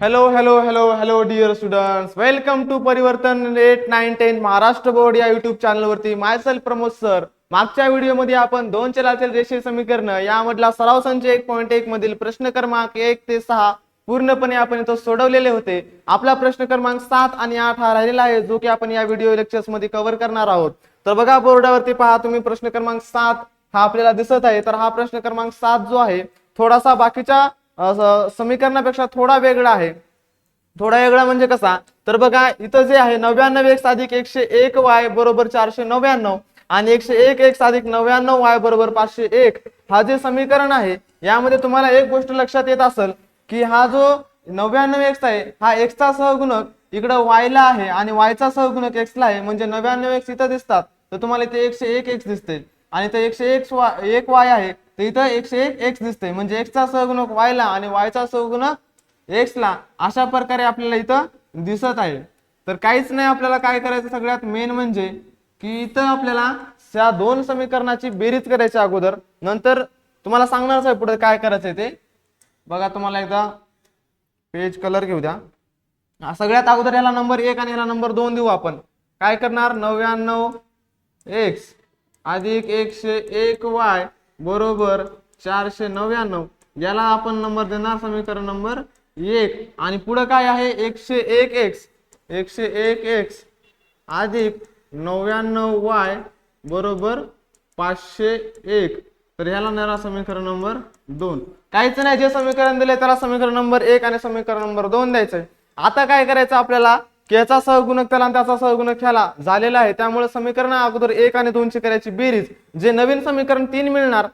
Hello hello hello hello dear students welcome to Parivartan eight nine ten Maharashtra board या YouTube चॅनलवरती self Pramod sir मागच्या व्हिडिओमध्ये आपण दोन चलातील रेषीय समीकरण यामधला सराव संच एक पॉईंट एक मधील प्रश्न क्रमांक एक ते सहा पूर्णपणे आपण इथं सोडवलेले होते. आपला प्रश्न क्रमांक सात आणि आठ हा राहिलेला आहे जो की आपण या व्हिडिओ लेक्चर्समध्ये कव्हर करणार आहोत. तर बघा बोर्डावरती पहा तुम्ही प्रश्न क्रमांक सात हा आपल्याला दिसत आहे. तर हा प्रश्न क्रमांक सात जो आहे थोडासा बाकीच्या समीकरणापेक्षा थोडा वेगळा आहे. थोडा वेगळा म्हणजे कसा? तर बघा इथं जे आहे नव्याण्णव एक्स अधिक एकशे एक वाय बरोबर चारशे नव्याण्णव आणि एकशे एक एक्स अधिक नव्याण्णव वाय बरोबर पाचशे एक. हा जे समीकरण आहे यामध्ये तुम्हाला एक गोष्ट लक्षात येत असेल की हा जो नव्याण्णव एक्स आहे हा एक्सचा सहगुणक इकडं वायला आहे आणि वायचा सहगुणक एक्सला आहे. म्हणजे नव्याण्णव एक्स इथं दिसतात. तर तुम्हाला इथे एकशे एक एक्स दिसते. आणि ते एकशे एक वाय एक वाय आहे. तर इथं एकशे एक एक्स दिसते म्हणजे एक्सचा सहगुणक वायला आणि वायचा सहगुणक एक्सला अशा प्रकारे आपल्याला इथं दिसत आहे. तर काहीच नाही आपल्याला काय करायचं सगळ्यात मेन म्हणजे की इथं आपल्याला त्या दोन समीकरणाची बेरीज करायची अगोदर. नंतर तुम्हाला सांगणारच आहे पुढे काय करायचंय ते. बघा तुम्हाला एकदा पेज कलर घेऊ द्या. सगळ्यात अगोदर याला नंबर एक आणि याला नंबर दोन देऊ आपण. काय करणार? नव्याण्णव एक्स अधिक एकशे एक वाय बरोबर चारशे नव्याण्णव. याला आपण नंबर देणार समीकरण नंबर एक. आणि पुढं काय आहे? एकशे एक एक्स एकशे एक एक्स अधिक नव्याण्णव वाय बरोबर पाचशे एक. तर ह्याला नेणार समीकरण नंबर दोन. काहीच नाही. जे समीकरण दिले त्याला समीकरण नंबर एक आणि समीकरण नंबर दोन द्यायचंय. आता काय करायचं आपल्याला? की याचा सहगुणक त्याला आणि त्याचा सहगुणक ह्याला झालेला आहे. त्यामुळे समीकरण अगोदर एक आणि दोनची करायची बेरीज. जे नवीन समीकरण तीन मिळणार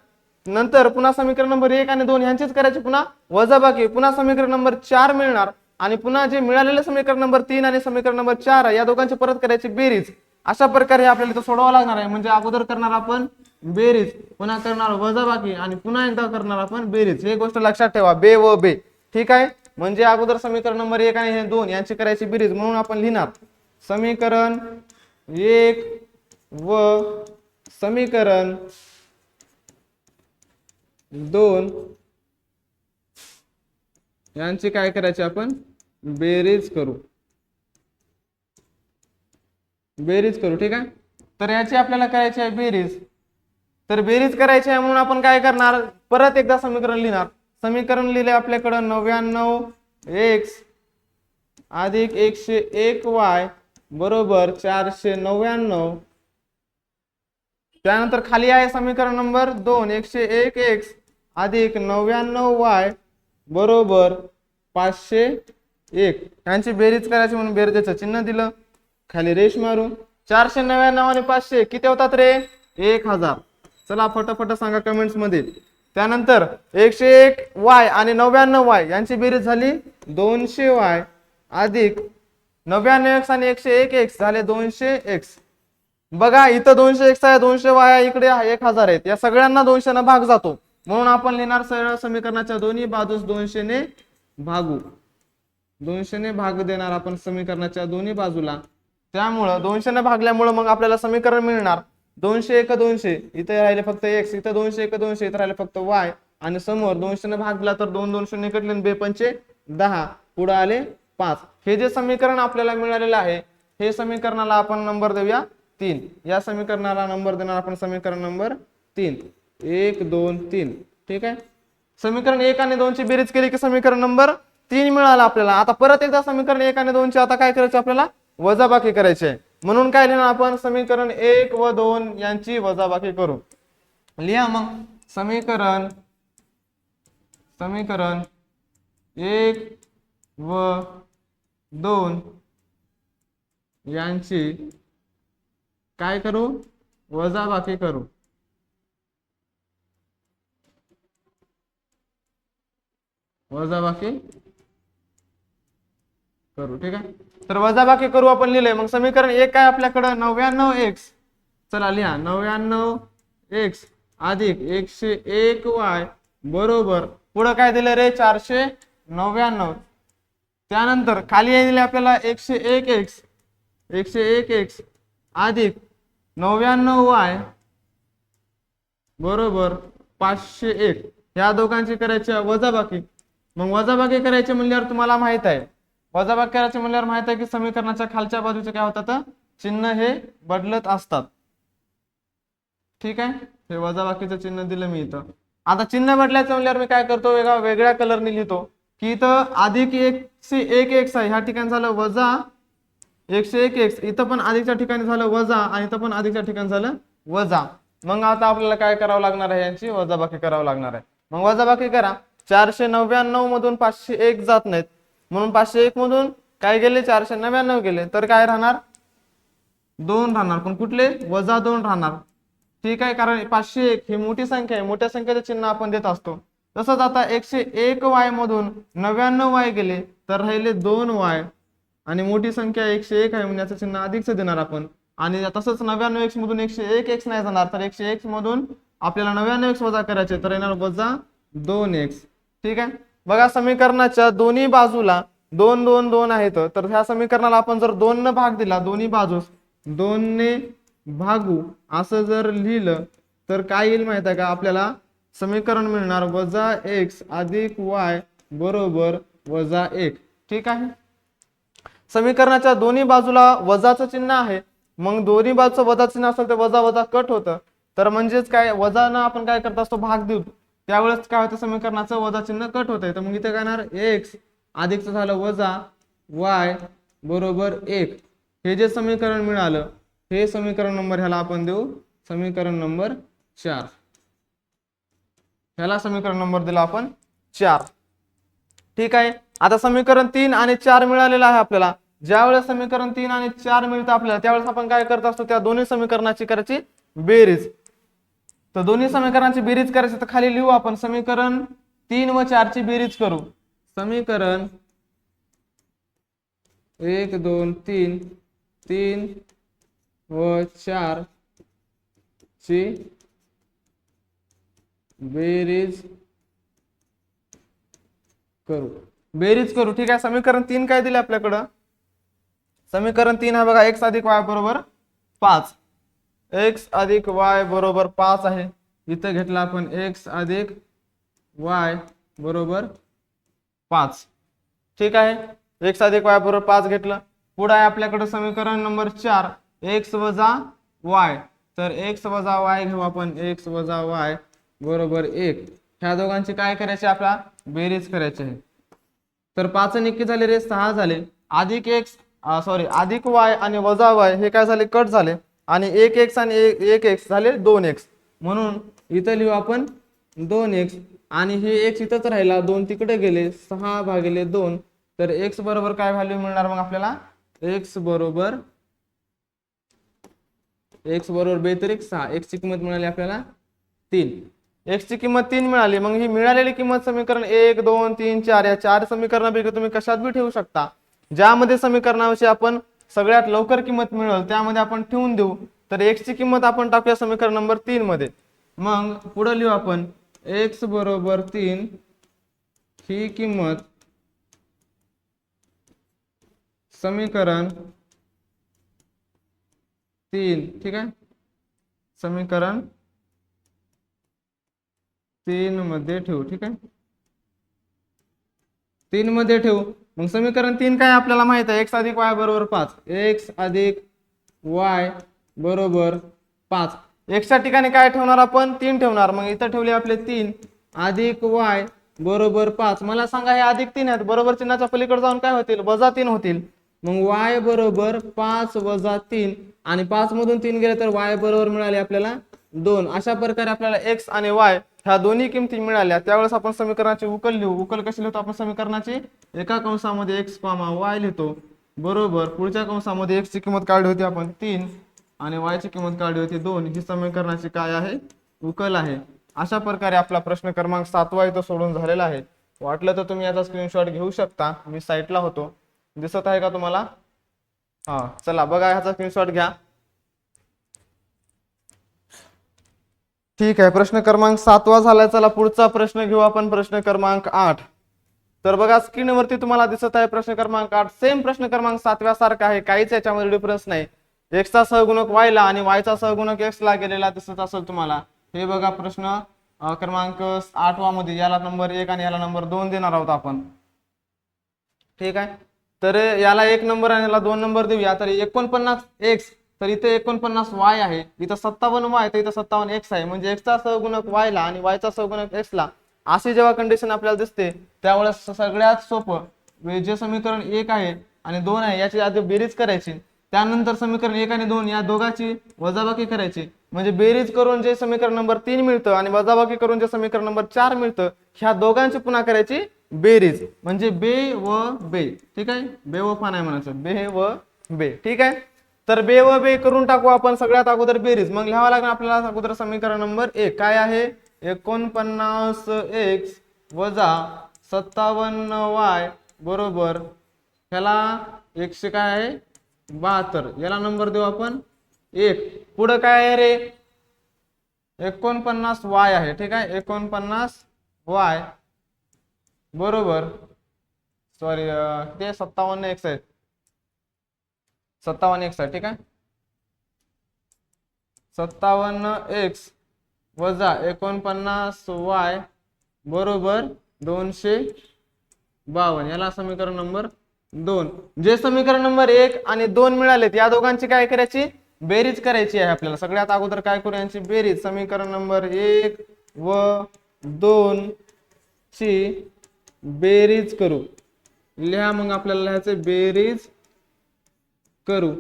नंतर पुन्हा समीकरण नंबर एक आणि दोन यांचीच करायची पुन्हा वजाबाकी पुन्हा समीकरण नंबर चार मिळणार आणि पुन्हा जे मिळालेले समीकरण नंबर तीन आणि समीकरण नंबर चार आहे, या दोघांची परत करायची बेरीज. अशा प्रकारे आपल्याला इथं सोडवावं लागणार आहे. म्हणजे अगोदर करणार आपण बेरीज पुन्हा करणार वजाबाकी आणि पुन्हा एकदा करणार आपण बेरीज. हे गोष्ट लक्षात ठेवा. बे व बे. ठीक आहे? म्हणजे अगोदर समीकरण नंबर एक आणि हे दोन यांची करायची बेरीज म्हणून आपण लिहिणार. समीकरण एक व समीकरण दोन यांची काय करायची आपण? बेरीज करू. बेरीज करू ठीक आहे? तर याची आपल्याला करायची आहे बेरीज. तर बेरीज करायची आहे म्हणून आपण काय करणार? परत एकदा समीकरण लिहिणार. समीकरण लिहिले आपल्याकडं नव्याण्णव एक्स अधिक एकशे एक वाय बरोबर चारशे नव्याण्णव. त्यानंतर खाली आहे समीकरण नंबर दोन एकशे एक एक्स अधिक नव्याण्णव वाय बरोबर पाचशे एक. यांची बेरीज करायची म्हणून बेरजेचं चिन्ह दिलं. खाली रेश मारू चारशे नव्याण्णव आणि पाचशे किती होतात रे? एक हजार. चला फटाफट सांगा कमेंट्समध्ये. त्यानंतर एकशे एक वाय आणि नव्याण्णव वाय यांची बेरीज झाली. दोनशे वाय अधिक नव्याण्णव एक्स आणि एकशे एक एक्स झाले दोनशे एक्स. बघा इथं दोनशे एक्स आहे दोनशे वाय आहे, इकडे एक हजार आहेत. या सगळ्यांना दोनशेनं भाग जातो. म्हणून आपण लिहिणार सरळ समीकरणाच्या दोन्ही बाजूस दोनशेने भागू. दोनशेने भाग देणार आपण समीकरणाच्या दोन्ही बाजूला. त्यामुळं दोनशेने भागल्यामुळं मग आपल्याला समीकरण मिळणार. दोनशे एक दोनशे. इथे राहिले फक्त एक्स इथं दोनशे एक दोनशे. इथं राहिले फक्त वाय. आणि समोर दोनशेने दिला तर दोन दोन शून्य कटले बेपंचे दहा. पुढे आले पाच. हे जे समीकरण आपल्याला मिळालेलं आहे हे समीकरणाला आपण नंबर देऊया तीन. या समीकरणाला नंबर देणार आपण समीकरण नंबर तीन. एक दोन तीन. ठीक आहे? समीकरण एक आणि दोनची बेरीज केली की समीकरण नंबर तीन मिळालं आपल्याला. आता परत एकदा समीकरण एक आणि दोनची आता काय करायचं आपल्याला? वजाबाकी करायची आहे. म्हणून काय लिहिणार आपण? समीकरण एक व दोन यांची वजाबाकी करू. लिहा मग. समीकरण समीकरण एक व दोन यांची काय करू? वजाबाकी करू. वजाबाकी करू ठीक आहे? तर वजाबाकी करू आपण लिहिलंय मग समीकरण एक काय आपल्याकडं? नव्याण्णव एक्स चला लिहा. नव्याण्णव एक्स अधिक एकशे एक वाय बरोबर. पुढं काय दिलं रे? चारशे नव्याण्णव. त्यानंतर खाली दिले आपल्याला एकशे एक एक्स एकशे एक एक्स अधिक नव्याण्णव वाय बरोबर पाचशे एक. ह्या दोघांची करायची वजाबाकी. मग वजाबाकी करायची म्हणल्यावर तुम्हाला माहीत आहे वजाबाकी करायचे म्हणल्यावर माहीत आहे की समीकरणाच्या खालच्या बाजूचे काय होतात चिन्ह हे बदलत असतात. ठीक आहे? हे वजाबाकीचं चिन्ह दिलं मी इथं. आता चिन्ह बदलायचं म्हणल्यावर मी काय करतो? वेगळा वेगळ्या कलरने लिहितो. की इथं अधिक एकशे एक एक्स आहे ह्या ठिकाणी झालं वजा एकशे एक एक्स इथं पण अधिकच्या ठिकाणी झालं वजा आणि इथं पण अधिकच्या ठिकाणी झालं वजा. मग आता आपल्याला काय करावं लागणार आहे यांची? वजाबाकी करावं लागणार आहे. मग वजाबाकी करा. चारशे नव्याण्णव मधून पाचशे एक जात नाहीत. म्हणून पाचशे एक मधून काय गेले? चारशे नव्याण्णव गेले. तर काय राहणार? दोन राहणार. पण कुठले? वजा दोन राहणार. ठीक आहे कारण पाचशे एक ही मोठी संख्या आहे. मोठ्या संख्येचं चिन्ह आपण देत असतो. तसंच आता एकशे एक वाय मधून नव्याण्णव वाय गेले तर राहिले दोन वाय. आणि मोठी संख्या एकशे एक आहे म्हणजे याचं चिन्ह अधिकच देणार आपण. आणि तसंच नव्याण्णव एक्स मधून एकशे एक एक्स नाही जाणार तर एकशे एक्स मधून आपल्याला नव्याण्णव एक्स वजा करायचे तर येणार वजा दोन एक्स. ठीक आहे? बघा समीकरणाच्या दोन्ही बाजूला दोन दोन दोन आहेत. तर ह्या समीकरणाला आपण जर दोन न भाग दिला दोन्ही बाजूस दोन ने भागू असं जर लिहिलं तर काय येईल माहीत आहे का? आपल्याला समीकरण मिळणार वजा एक्स अधिक वाय बरोबर वजा एक. ठीक आहे? समीकरणाच्या दोन्ही बाजूला वजाचं चिन्ह आहे. मग दोन्ही बाजूचं वजा चिन्ह असेल तर वजा वजा कट होतं. तर म्हणजेच काय? वजानं आपण काय करत असतो? भाग देऊ त्यावेळेस काय होतं समीकरणाचं वजा चिन्ह कट होतंय. तर मग इथे काय येणार एक्स अधिकचं झालं वजा वाय बरोबर एक. हे जे समीकरण मिळालं हे समीकरण नंबर ह्याला आपण देऊ. समीकरण नंबर चार. ह्याला समीकरण नंबर दिला आपण चार. ठीक आहे? आता समीकरण तीन आणि चार मिळालेलं आहे आपल्याला. ज्यावेळेस समीकरण तीन आणि चार मिळतं आपल्याला त्यावेळेस आपण काय करत असतो? त्या दोन्ही समीकरणाची करायची बेरीज. तर दोन्ही समीकरणाची बेरीज करायची तर खाली लिहू आपण. समीकरण तीन व चारची बेरीज करू. समीकरण एक दोन तीन तीन व चार ची बेरीज करू. बेरीज करू. ठीक आहे. समीकरण तीन काय दिले आपल्याकडं? समीकरण तीन आहे बघा एक्स अधिक वाय बरोबर पाच. एक्स अधिक वाय बरोबर पाच आहे. इथं घेतला आपण एक्स अधिक वाय बरोबर पाच. ठीक आहे? एक्स अधिक वाय बरोबर पाच घेतलं. पुढे आहे आपल्याकडे समीकरण नंबर चार. एक्स वजा वाय. तर एक्स वजा वाय घेऊ आपण. एक्स वजा वाय बरोबर एक. ह्या दोघांची काय करायची आपला? बेरीज करायची आहे. तर पाच निक्की झाले रे? सहा झाले. अधिक एक्स सॉरी अधिक वाय आणि वजा वाय हे काय झाले? कट झाले. आणि एक एक्स आणि एक एक एक्स झाले दोन एक्स म्हणून इथं लिहू आपण दोन एक्स आणि हे एक्स इथंच राहिला दोन तिकडे गेले सहा भागिले दोन. तर एक्स बरोबर काय व्हॅल्यू मिळणार मग आपल्याला? एक्स बरोबर एक्स बरोबर बेतरिक सहा. एक्सची किंमत मिळाली आपल्याला तीन. एक्सची किंमत तीन मिळाली. मग ही मिळालेली किंमत समीकरण एक दोन तीन चार या चार समीकरणापैकी तुम्ही कशात बी ठेवू शकता. ज्यामध्ये समीकरणाविषयी आपण सगळ्यात लवकर किंमत मिळेल त्यामध्ये आपण ठेवून देऊ. तर एक्सची किंमत आपण टाकूया समीकरण नंबर तीन मध्ये. मग पुढे लिहू आपण. एक्स बरोबर तीन ही किंमत समीकरण तीन ठीक आहे? समीकरण तीन मध्ये ठेवू ठीक आहे? तीन मध्ये ठेवू. मग समीकरण तीन काय आपल्याला माहीत आहे? एक्स अधिक वाय बरोबर पाच. एक्स अधिक वाय बरोबर पाच. एक्सच्या ठिकाणी काय ठेवणार आपण? तीन ठेवणार. मग इथं ठेवले आपले तीन. अधिक वाय बरोबर पाच. मला सांगा हे अधिक तीन आहेत. बरोबर चिन्हाच्या पलीकडे जाऊन काय होतील? वजा तीन होतील. मग वाय बरोबर पाच वजा तीन. आणि पाच मधून तीन गेले तर वाय बरोबर मिळाले आपल्याला दोन. अशा प्रकारे आपल्याला एक्स आणि वाय ह्या दोन्ही किमती मिळाल्या त्यावेळेस आपण समीकरणाची उकल लिहू. उकल कशी लिहितो आपण समीकरणाची? एका कंसामध्ये एक्स पामा वाय लिहितो. बरोबर. पुढच्या कंसामध्ये एक्सची किंमत काढली होती आपण तीन आणि वायची किंमत काढली होती दोन. ही समीकरणाची काय आहे? उकल आहे. अशा प्रकारे आपला प्रश्न क्रमांक सातवा इथं सोडून झालेला आहे. वाटलं तर तुम्ही याचा स्क्रीनशॉट घेऊ शकता. मी साईटला होतो. दिसत आहे का तुम्हाला? हा चला बघा ह्याचा स्क्रीनशॉट घ्या. ठीक आहे प्रश्न क्रमांक सातवा झालाय. चला पुढचा प्रश्न घेऊ आपण. प्रश्न क्रमांक आठ. तर बघा स्क्रीनवरती तुम्हाला दिसत आहे प्रश्न क्रमांक आठ. सेम प्रश्न क्रमांक सातव्या सारखा आहे. काहीच याच्यामध्ये डिफरन्स नाही. एक्सचा सहगुणक वायला आणि वायचा सहगुणक एक्स ला गेलेला दिसत असेल तुम्हाला. हे बघा प्रश्न क्रमांक आठवा मध्ये. याला नंबर एक आणि याला नंबर दोन देणार आहोत आपण. ठीक आहे? तर याला एक नंबर आणि याला दोन नंबर देऊया. तर एकोणपन्नास एक्स तर इथे एकोणपन्नास वाय आहे. इथं सत्तावन्न वाय तर इथं सत्तावन्न एक्स आहे. म्हणजे एक्सचा सहगुणक वायला आणि वायचा सहगुणक एक्सला अशी जेव्हा कंडिशन आपल्याला दिसते त्यावेळेस सगळ्यात सोपं म्हणजे जे समीकरण एक आहे आणि दोन आहे याची आधी बेरीज करायची. त्यानंतर समीकरण एक आणि दोन या दोघांची वजाबाकी करायची. म्हणजे बेरीज करून जे समीकरण नंबर तीन मिळतं आणि वजाबाकी करून जे समीकरण नंबर चार मिळतं ह्या दोघांची पुन्हा करायची बेरीज. म्हणजे बे व बे. ठीक आहे? बे व फा आहे म्हणायचं. बे व बे. ठीक आहे? तर बे व बे करून टाकू आपण सगळ्यात अगोदर बेरीज. मग लिहावं लागेल आपल्याला अगोदर समीकरण नंबर एक. काय आहे? एकोणपन्नास एक्स वजा सत्तावन्न वाय बरोबर ह्याला एकशे काय आहे? बहात्तर. याला नंबर देऊ आपण. एक. पुढं काय आहे रे? एकोणपन्नास वाय आहे. ठीक आहे? एकोणपन्नास वाय बरोबर. सॉरी ते सत्तावन्न एक्स आहेत. सत्तावन्न एक्स आहे ठीक आहे? सत्तावन्न एक्स वजा एकोणपन्नास वाय बरोबर दोनशे बावन्न. याला समीकरण नंबर दोन. जे समीकरण नंबर एक आणि दोन मिळालेत या दोघांची काय करायची? बेरीज करायची आहे आपल्याला. सगळ्यात अगोदर काय करू यांची? बेरीज. समीकरण नंबर एक व दोन ची बेरीज करू. लिहा मग आपल्याला लिहायचं बेरीज करू.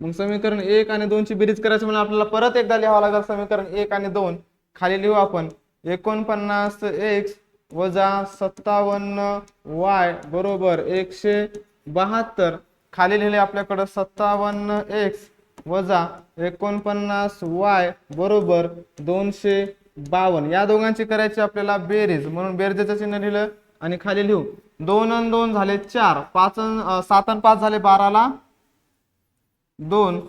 मग समीकरण एक आणि दोनची बेरीज करायची म्हणून आपल्याला परत एकदा लिहावं लागेल समीकरण एक आणि दोन. खाली लिहू आपण. एकोणपन्नास एक्स वजा सत्तावन्न वाय बरोबर एकशे बहात्तर. खाली लिहिले आपल्याकडं सत्तावन्न एक्स वजा एकोणपन्नास वाय बरोबर दोनशे बावन्न. या दोघांची करायची आपल्याला बेरीज. म्हणून बेरजेचं चिन्ह लिहिलं आणि खाली लिहू. दोन आणि दोन झाले चार. पाच सात आणि पाच झाले बाराला दोन.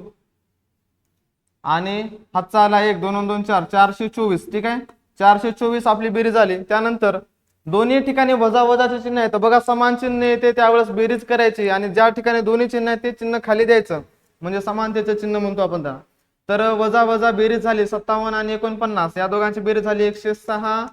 आणि हातचा आला एक दोन दोन चार चारशे चोवीस. ठीक आहे? चारशे चोवीस आपली बेरीज झाली. त्यानंतर दोन्ही ठिकाणी वजा वजाचे चिन्ह आहे. तर बघा समान चिन्ह येते त्यावेळेस बेरीज करायची आणि ज्या ठिकाणी दोन्ही चिन्ह आहे ते चिन्ह खाली द्यायचं. म्हणजे समानतेचं चिन्ह म्हणतो आपण त्याला. तर वजा वजा बेरीज झाली सत्तावन्न आणि एकोणपन्नास. या दोघांची बेरीज झाली एकशे सहा.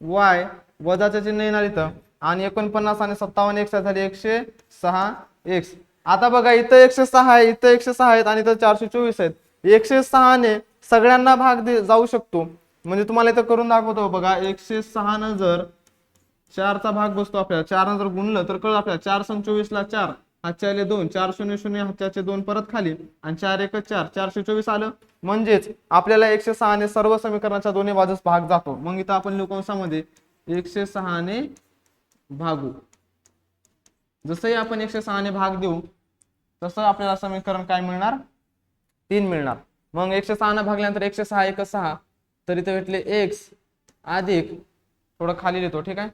वाय. वजाचे चिन्ह येणार इथं. आणि एकोणपन्नास आणि सत्तावन्न एक्स झाली एकशे सहा. एक्स. आता बघा इथं एकशे सहा आहे इथं एकशे सहा आहेत आणि इथं चारशे चोवीस आहेत. एकशे सहाने सगळ्यांना भाग दे जाऊ शकतो. म्हणजे तुम्हाला इथं करून दाखवतो बघा एकशे सहा न जर चारचा भाग बसतो आपल्याला चार जर गुणलं तर कळ आपल्याला चार सण चोवीस ला चार हातच्या दोन चार शून्य शून्य हातच्याचे दोन परत खाली आणि चार एक चार चारशे चोवीस आलं. म्हणजेच आपल्याला एकशे सहाने सर्व समीकरणाच्या दोन्ही बाजूस भाग जातो. मग इथं आपण लोकांशामध्ये एकशे सहाने भागू. जसंही आपण एकशे सहाने भाग देऊ तसं आपल्याला समीकरण काय मिळणार? तीन मिळणार. मग एकशे सहा भागल्यानंतर एकशे सहा एक सहा. तर इथे भेटले एक्स अधिक थोडं खाली लिहितो ठीक आहे?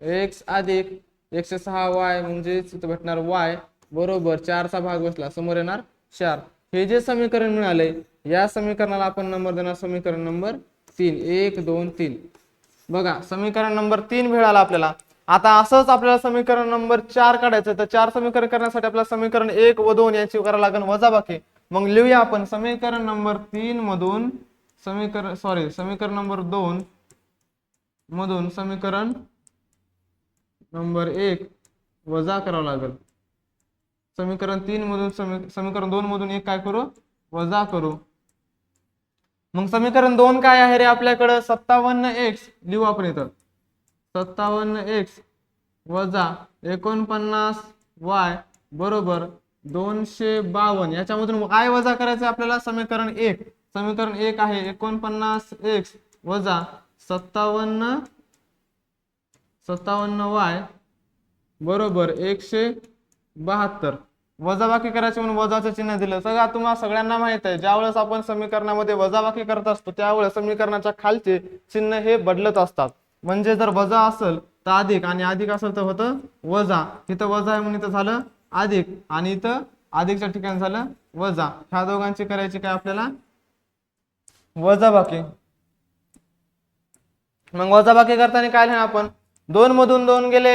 एक्स अधिक एकशे सहा वाय म्हणजेच इथं भेटणार वाय बरोबर चारचा भाग बसला समोर येणार चार. हे जे समीकरण मिळाले या समीकरणाला आपण नंबर देणार समीकरण नंबर तीन. एक दोन तीन. बघा समीकरण नंबर तीन मिळाला आपल्याला. आता असंच आपल्याला समीकरण नंबर चार काढायचं तर चार समीकरण करण्यासाठी आपल्याला समीकरण एक व दोन याची करावं लागेल वजाबाकी मग लिहूया आपण. समीकरण नंबर तीन मधून समीकरण सॉरी समीकरण नंबर दोन मधून समीकरण नंबर एक वजा करावं लागेल. समीकरण तीन मधून समी समीकरण दोन मधून एक काय करू? वजा करू. मग समीकरण दोन काय आहे रे आपल्याकडं? सत्तावन्न एक्स लिहू आपण इथं. सत्तावन्न एक्स वजा एकोणपन्नास वाय बरोबर दोनशे बावन्न. याच्यामधून काय वजा करायचं आपल्याला? समीकरण एक. समीकरण एक आहे एकोणपन्नास एक्स वजा सत्तावन्न सत्तावन्न वाय बरोबर एकशे बहात्तर. वजाबाकी करायची म्हणून वजाचं चिन्ह दिलं. सगळं तुम्हाला सगळ्यांना माहीत आहे. ज्यावेळेस आपण समीकरणामध्ये वजाबाकी करत असतो त्यावेळेस समीकरणाच्या खालचे चिन्ह हे बदलत असतात. म्हणजे जर वजा असेल तर अधिक आणि अधिक असेल तर होतं वजा. इथं वजा आहे म्हणून इथं झालं अधिक आणि इथं अधिकच्या ठिकाणी झालं वजा. ह्या दोघांची करायची काय आपल्याला? वजाबाकी मग वजाबाकी करताना काय लिहिणार आपण? दोन मधून दोन गेले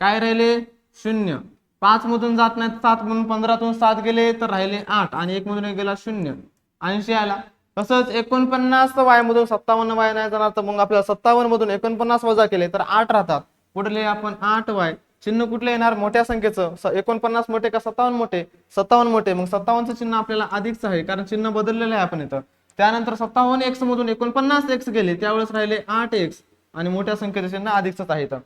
काय राहिले? शून्य. पाच मधून जात नाहीत सात मधून पंधरातून सात गेले तर राहिले आठ आणि एक मधून गेला शून्य. ऐंशी आला. तसंच एकोणपन्नास वायमधून सत्तावन्न वाय नाही जाणार तर मग आपल्याला सत्तावन्न मधून एकोणपन्नास वजा केले तर आठ राहतात. पुढले आपण आठ वाय. चिन्ह कुठले येणार? मोठ्या संख्येचं. एकोणपन्नास मोठे का सत्तावन्न मोठे? सत्तावन्न मोठे. मग सत्तावन्नचं चिन्ह आपल्याला अधिकच आहे कारण चिन्ह बदललेलं आहे आपण इथं. त्यानंतर सत्तावन्न एक्स मधून एकोणपन्नास एक्स गेले त्यावेळेस राहिले आठ एक्स आणि मोठ्या संख्येचं चिन्ह अधिकच आहे इथं.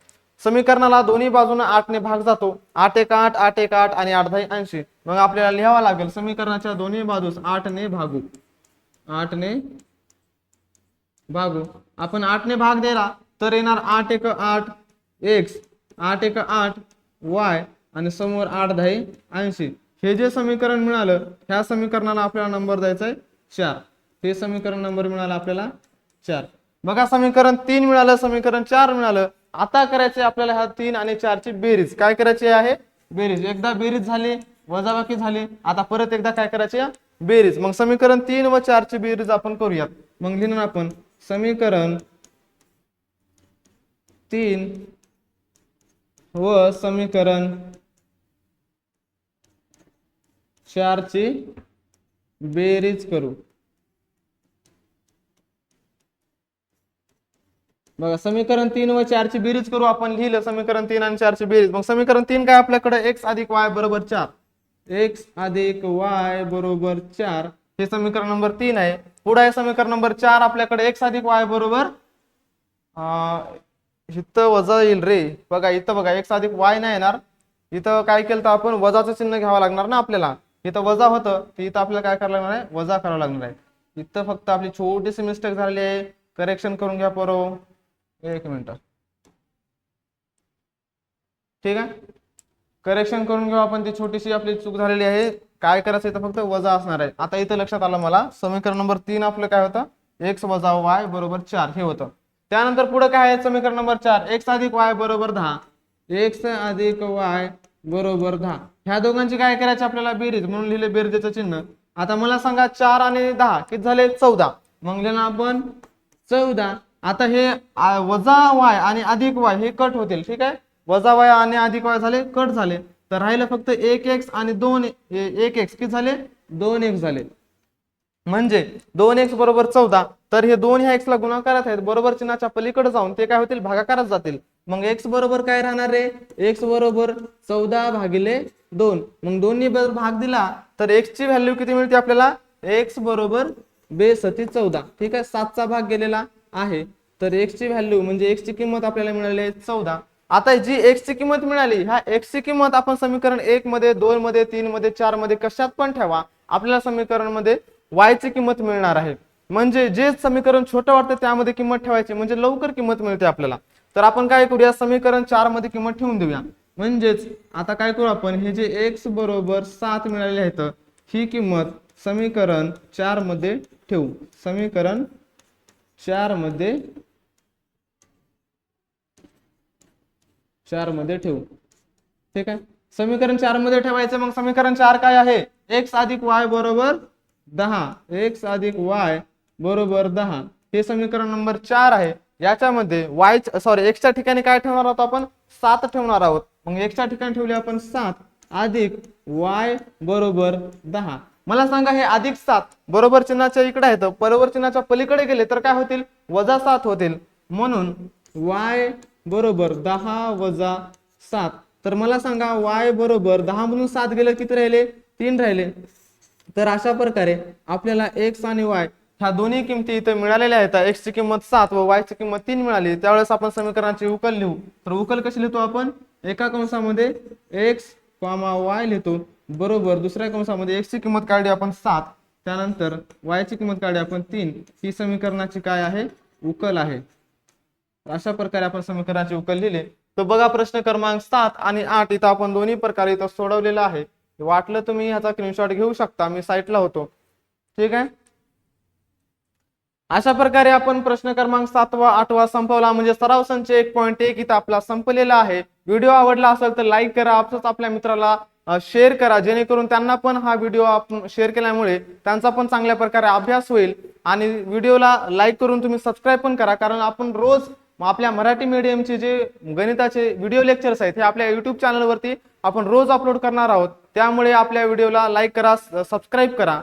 समीकरणाला दोन्ही बाजूने आठने भाग जातो. आठ एक आठ आठ एक आठ आणि आठ दहा ऐंशी. मग आपल्याला लिहावं लागेल समीकरणाच्या दोन्ही बाजूस आठने भागू. आठने भागू. आपण आठने भाग दिला तर येणार आठ एक आठ एक्स आठ एक आठ वाय आणि समोर आठ दहा ऐंशी. हे जे समीकरण मिळालं ह्या समीकरणाला आपल्याला नंबर द्यायचा आहे चार. हे समीकरण नंबर मिळाला आपल्याला चार. बघा समीकरण तीन मिळालं समीकरण चार मिळालं. आता करायचे आपल्याला ह्या तीन आणि चारची बेरीज. काय करायची आहे? बेरीज. एकदा बेरीज झाली वजाबाकी झाली. आता परत एकदा काय करायची बेरीज. मग समीकरण तीन व चारची बेरीज आपण करूयात. मग लिहिणार आपण समीकरण तीन व समीकरण चारची बेरीज करू. बघा समीकरण तीन व चारची बेरीज करू आपण. लिहिलं समीकरण तीन आणि चारची बेरीज. मग समीकरण तीन काय आपल्याकडे? एक्स अधिक वाय बरोबर चार. एक्स अधिक वाय बरोबर चार. हे समीकरण नंबर तीन आहे. पुढे आहे समीकरण नंबर चार आपल्याकडे एक्स अधिक वाय बरोबर इथं वजा येईल रे. बघा इथं बघा एक्स अधिक वाय नाही येणार. इथं काय केलं तर आपण वजाचं चिन्ह घ्यावं लागणार ना आपल्याला. इथं वजा होतं तर इथं आपल्याला काय करावं लागणार आहे? वजा करावं लागणार आहे. इथं फक्त आपली छोटीशी मिस्टेक झालेली आहे. करेक्शन करून घ्या परो. एक मिनिट. ठीक आहे? करेक्शन करून घेऊ आपण ती छोटीशी आपली चूक झालेली आहे. काय करायचं इथं फक्त वजा असणार आहे. आता इथं लक्षात आलं मला समीकरण नंबर तीन आपलं काय होतं? एक्स वजा वाय बरोबर चार हे होतं. त्यानंतर पुढे काय आहे? समीकरण नंबर चार एक्स अधिक वाय बरोबर दहा. एक्स अधिक वाय बरोबर दहा. ह्या दोघांची काय करायची आपल्याला? बेरीज. म्हणून लिहिले बेरजेचं चिन्ह. आता मला सांगा चार आणि दहा किती झाले? चौदा. मग लिहिलं आपण चौदा. आता हे वजा वाय आणि अधिक वाय हे कट होतील. ठीक आहे? वजा वया आणि अधिक वया झाले कट झाले. तर राहिलं फक्त एक एक्स आणि दोन एक एक्स किती झाले? दोन एक्स झाले. म्हणजे दोन एक्स बरोबर चौदा. तर हे दोन ह्या एक्सला गुणाकारात आहेत. बरोबर चिन्हाच्या पलीकडे जाऊन ते काय होतील? भागाकारात जातील. मग एक्स बरोबर काय राहणार रे? एक्स बरोबर चौदा भागिले दोन. मग दोन्ही भाग दिला तर एक्स ची व्हॅल्यू किती मिळते आपल्याला? एक्स बरोबर बेसती चौदा. ठीक आहे? सातचा भाग गेलेला आहे. तर एक्सची व्हॅल्यू म्हणजे एक्सची किंमत आपल्याला मिळाली आहे चौदा. आता जी एक्स ची किंमत मिळाली ह्या एक्स ची किंमत आपण समीकरण एक मध्ये दोन मध्ये तीन मध्ये चारमध्ये कशात पण ठेवा आपल्याला समीकरणमध्ये वायची ची किंमत मिळणार आहे. म्हणजे जे समीकरण छोटं वाटतं त्यामध्ये किंमत ठेवायची म्हणजे लवकर किंमत मिळते आपल्याला. तर आपण काय करूया समीकरण चारमध्ये किंमत ठेवून देऊया. म्हणजेच आता काय करू आपण हे जे एक्स बरोबर सात मिळाले आहेत ही किंमत समीकरण चारमध्ये ठेवू. समीकरण चारमध्ये चारमध्ये ठेवू. ठीक आहे? समीकरण चारमध्ये ठेवायचं मग समीकरण चार काय आहे? एक्स अधिक वाय बरोबर दहा. एक्स अधिक वाय बरोबर दहा. हे समीकरण नंबर चार आहे. याच्यामध्ये वाय सॉरी एक्सच्या ठिकाणी काय ठेवणार आहोत आपण? सात ठेवणार आहोत. मग एक्सच्या ठिकाणी ठेवले आपण सात. अधिक वाय बरोबर दहा. मला सांगा हे अधिक सात. बरोबर चिन्हाच्या इकडे आहेत. बरोबर चिन्हाच्या पलीकडे गेले तर काय होतील? वजा सात होतील. म्हणून वाय बरोबर दहा वजा सात. तर मला सांगा वाय बरोबर दहा म्हणून सात गेलं किती राहिले? तीन राहिले. तर अशा प्रकारे आपल्याला एक्स आणि वाय ह्या दोन्ही किमती इथे मिळालेल्या आहेत. एक्सची किंमत सात व वायची किंमत तीन मिळाली. त्यावेळेस आपण समीकरणाची उकल लिहू. तर उकल कशी लिहितो आपण? एका कंसामध्ये एक्स कॉमा वाय लिहितो. बरोबर. दुसऱ्या कंसामध्ये एक्सची किंमत काढली आपण सात. त्यानंतर वायची किंमत काढली आपण तीन. ही समीकरणाची काय आहे? उकल आहे. अशा प्रकारे आपण समीकरणाचे उकल लिहिले. तर बघा प्रश्न क्रमांक सात आणि आठ इथं आपण दोन्ही प्रकारे इथं सोडवलेला आहे. वाटलं तुम्ही ह्याचा स्क्रीनशॉट घेऊ शकता. मी साईटला होतो. ठीक आहे? अशा प्रकारे आपण प्रश्न क्रमांक सातवा आठवा संपवला. म्हणजे सराव संच एक पॉईंट एक इथं आपला संपलेला आहे. व्हिडिओ आवडला असेल तर लाईक करा. आपल्याच आपल्या मित्राला शेअर करा. जेणेकरून त्यांना पण हा व्हिडिओ आपण शेअर केल्यामुळे त्यांचा पण चांगल्या प्रकारे अभ्यास होईल. आणि व्हिडिओला लाईक करून तुम्ही सबस्क्राईब पण करा. कारण आपण रोज मग आपल्या मराठी मीडियमचे जे गणिताचे व्हिडिओ लेक्चर्स आहेत हे आपल्या युट्यूब चॅनलवरती आपण रोज अपलोड करणार आहोत. त्यामुळे आपल्या व्हिडिओला लाईक करा सबस्क्राईब करा.